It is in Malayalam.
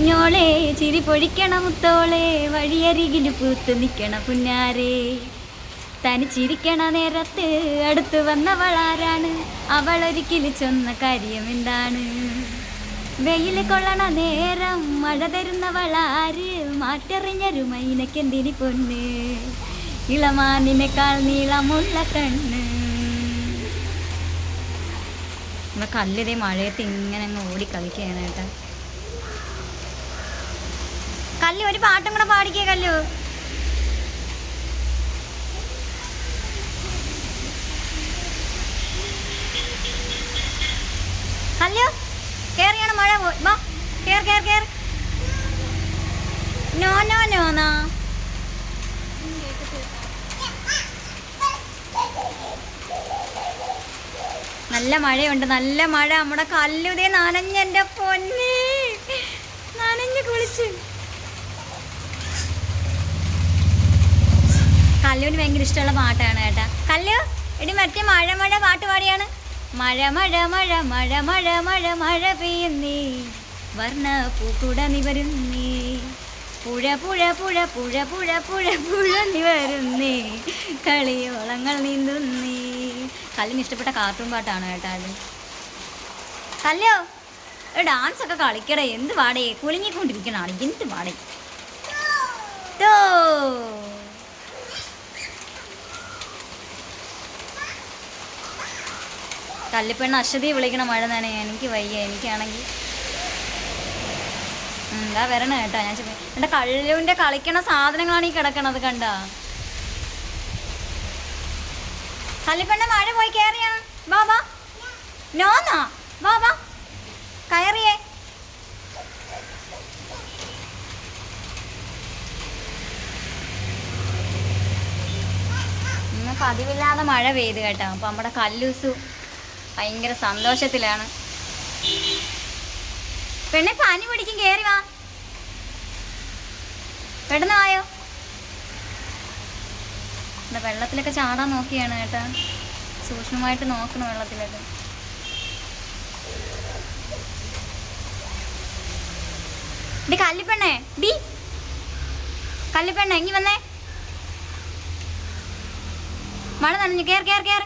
കുഞ്ഞോളെ ചിരി പൊഴിക്കണ മുത്തോളെ വഴിയരികിൽ പൂത്ത് നിൽക്കണ പുന്നാരേ. തനിച്ചിരിക്കണ നേരത്ത് അടുത്ത് വന്നവളാരാണ് അവളൊരിക്കലും ചൊന്ന കാര്യം എന്താണ്? വെയിൽ കൊള്ളണ നേരം മഴ തരുന്നവളാര് മാറ്ററിഞ്ഞൊരു മൈനക്കെന്തിനി പൊന്ന് ഇളമാനിനേക്കാൾ നീളമുള്ള കണ്ണ്. കല്ലിതേ മഴയത്ത് ഇങ്ങനെ അങ്ങ് ഓടി കളിക്കുകയാണ് കേട്ടോ. കല്ലു ഒരു പാട്ടും കൂടെ പാടിക്കേ കല്ലു. കല്ലു കേറിയാണ് മഴ. പോയി വാ care care care no no no നാ. നല്ല മഴയുണ്ട് നല്ല മഴ. നമ്മുടെ കല്ലുതേ നനഞ്ഞെന്റെ പൊന്നെ നനഞ്ഞ് കുളിച്ച് കല്ലുവിന് ഭയങ്കര ഇഷ്ടമുള്ള പാട്ടാണ് കേട്ടാ. കല്ലു എടി മറ്റേ മഴ മഴ പാട്ട് പാടിയാണ്. മഴ മഴ മഴ മഴ മഴ മഴ മഴ പെയ്യുന്നേ. വർണ പൂക്കുട നിവരുന്നേ പുഴ പുഴ പുഴ പുഴ പുഴ പുഴ പുഴ നിവരുന്നേ കളിയോളങ്ങൾ നീന്തുന്നേ. കല്ലിന് ഇഷ്ടപ്പെട്ട കാർട്ടൂൺ പാട്ടാണ് കേട്ടാ അത്. കല്ലോ ഡാൻസ് ഒക്കെ കളിക്കടേ. എന്ത് പാടേ? കുലുങ്ങിക്കൊണ്ടിരിക്കണാണ് എന്ത് പാടേ? കല്ലിപ്പെണ്ണ അശ്വതി വിളിക്കണ മഴ തന്നെ എനിക്ക് വയ്യ. എനിക്കാണെങ്കിൽ എന്താ വരണേ കേട്ടോ. ഞാൻ എന്റെ എന്റെ കള്ളുവിന്റെ കളിക്കണ സാധനങ്ങളാണ് ഈ കിടക്കണത് കണ്ട? കല്ലിപ്പെണ്ണ മഴ പോയി കയറിയാ ബാബാ നോന്നാ ബാബാ കയറിയേ. പതിവില്ലാതെ മഴ പെയ്ത് കേട്ടോ. അപ്പൊ നമ്മുടെ കല്ലൂസു ഭയങ്കര സന്തോഷത്തിലാണ്. പെണ്ണെ പനി പിടിക്കും കേറി വാ. പെട്ടെന്ന് വായോ? എന്താ വെള്ളത്തിലൊക്കെ ചാടാൻ നോക്കിയാണ് കേട്ടാ സൂക്ഷ്മമായിട്ട് നോക്കണം വെള്ളത്തിലൊക്കെ. D കല്ലിപ്പെണ്ണേ D. കല്ലിപ്പെണ്ണ ഇങ്ങി വന്നേ. മഴ നനഞ്ഞു. കേർ കേർ കേർ